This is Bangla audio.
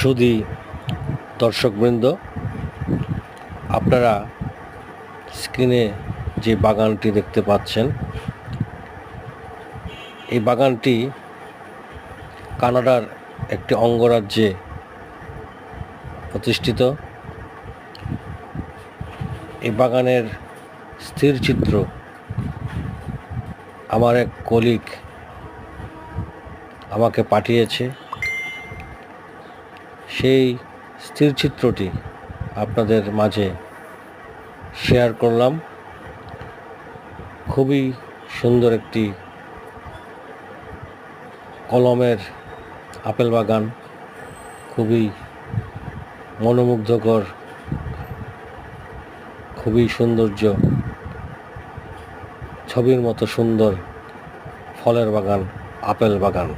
সুদী দর্শকবৃন্দ, আপনারা স্ক্রিনে যে বাগানটি দেখতে পাচ্ছেন, এই বাগানটি কানাডার একটি অঙ্গরাজ্যে প্রতিষ্ঠিত। এই বাগানের স্থির চিত্র আমার এক কলিক আমাকে পাঠিয়েছে। সেই স্থির চিত্রটি আপনাদের মাঝে শেয়ার করলাম। খুবই সুন্দর একটি কলমের আপেল বাগান, খুবই মনোমুগ্ধকর, খুবই সৌন্দর্য, ছবির মতো সুন্দর ফলের বাগান, আপেল বাগান।